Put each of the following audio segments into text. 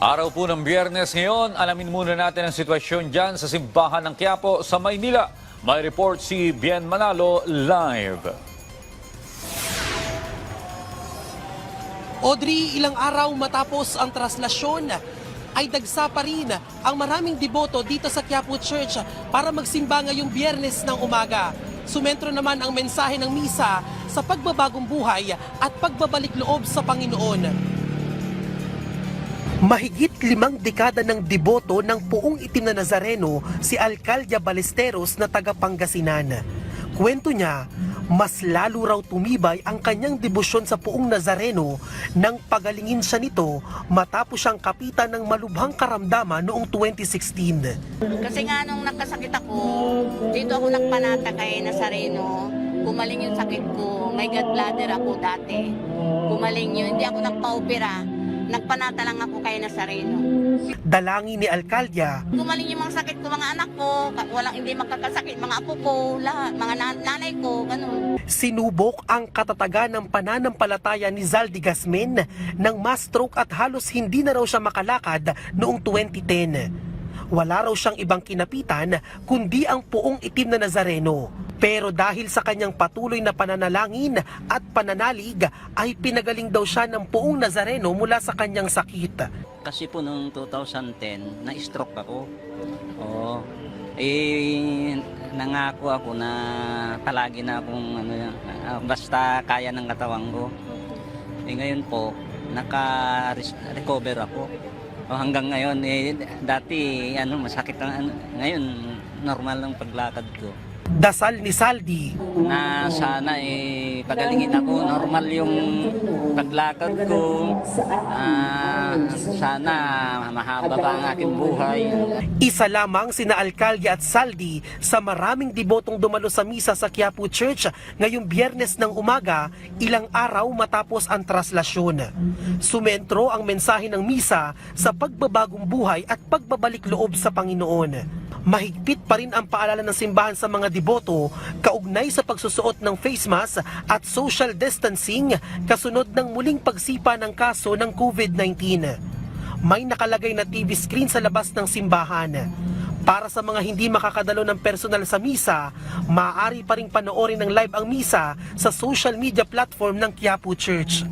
Araw po ng biyernes ngayon, alamin muna natin ang sitwasyon dyan sa simbahan ng Quiapo sa Maynila. May report si Bien Manalo live. Audrey, ilang araw matapos ang traslasyon, ay dagsa pa rin ang maraming deboto dito sa Quiapo Church para magsimba ngayong biyernes ng umaga. Sumentro naman ang mensahe ng misa sa pagbabagong buhay at pagbabalik loob sa Panginoon. Mahigit limang dekada ng deboto ng puong itim na Nazareno si Alcalde Balesteros na taga Pangasinan. Kwento niya, mas lalo raw tumibay ang kanyang debosyon sa puong Nazareno nang pagalingin siya nito matapos siyang kapitan ng malubhang karamdaman noong 2016. Kasi nga nung nagkasakit ako, dito ako nagpanata kay Nazareno. Kumaling yung sakit ko. May gallbladder ako dati. Kumaling yun. Hindi ako nagpa-opera. Nagpanata lang ako kay Nazareno. Dalangin ni Alcaldia, Kumaling yung mga sakit ko, mga anak ko. Walang hindi magkakasakit. Mga apo ko, lahat. Mga nan- nanay ko, ganun. sinubok ang katatagan ng pananampalataya ni Zaldi Gasmen nang ma-stroke at halos hindi na raw siya makalakad noong 2010. Wala raw siyang ibang kinapitan kundi ang puong itim na Nazareno. Pero dahil sa kanyang patuloy na pananalangin at pananalig ay pinagaling daw siya ng puong Nazareno mula sa kanyang sakit. Kasi po noong 2010, na-stroke ako. Oo. Eh, nangako ako na palagi na akong ano, ah, basta kaya ng katawan ko. Eh ngayon po, naka-recover ako. O hanggang ngayon, eh, dati ano, masakit ang ano, ngayon normal lang paglakad ko. Dasal ni Saldi, Na sana eh pagalingin ako, normal yung paglakad ko. Ah, sana mahaba pa ang aking buhay. Isa lamang sina Alcalde at Saldi sa maraming debotong dumalo sa misa sa Quiapo Church ngayong biyernes ng umaga, ilang araw matapos ang traslasyon. Sumentro ang mensahe ng misa sa pagbabagong buhay at pagbabalik loob sa Panginoon. Mahigpit pa rin ang paalala ng simbahan sa mga deboto kaugnay sa pagsusuot ng face mask at social distancing kasunod ng muling pagsipa ng kaso ng COVID-19 may nakalagay na TV screen sa labas ng simbahan. Para sa mga hindi makakadalo ng personal sa misa, maaari pa rin panoorin ng live ang misa sa social media platform ng Quiapo Church.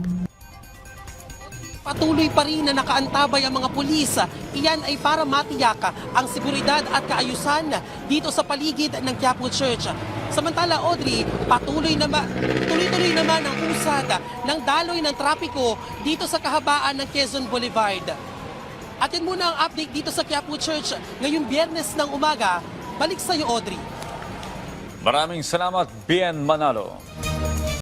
Patuloy pa rin na nakaantabay ang mga pulis. Iyan ay para matiyak ang seguridad at kaayusan dito sa paligid ng Quiapo Church. Samantala, Audrey, patuloy naman, tuloy-tuloy naman ang usad ng daloy ng trapiko dito sa kahabaan ng Quezon Boulevard. At yan muna ang update dito sa Quiapo Church ngayong biyernes ng umaga. Balik sa iyo, Audrey. Maraming salamat, Bien Manalo.